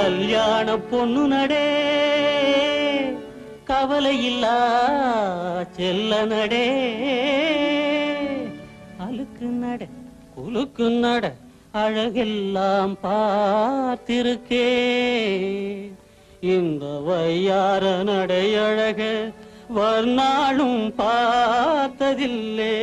கல்யாண பொண்ணு நடே. கவலை இல்லா செல்ல நடே. அழுக்கு நட குலுக்கு நட அழகெல்லாம் பார்த்திருக்கே. இந்த வையார நடை அழக வர்ணாளும் பார்த்ததில்லே.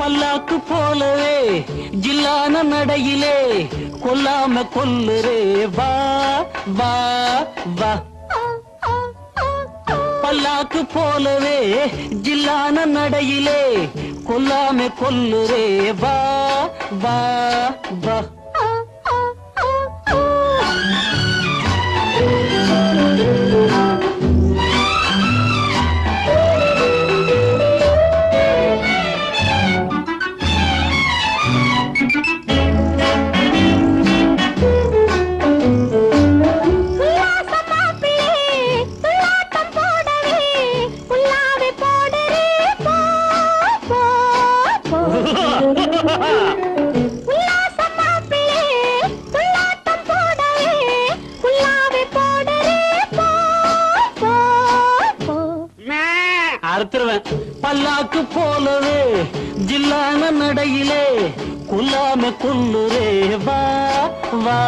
பல்லாக்கு போலவே ஜில்லான நடையிலே கொல்லாம கொல்லுரே வா வா வா. பல்லாக்கு போலவே ஜில்லான நடையிலே கொல்லாம கொல்லுரே வா வா வா. அறுத்துருவேன். பல்லாக்கு போலவே ஜில்லான நடையிலே குல்லாம குல்லுரே வா வா.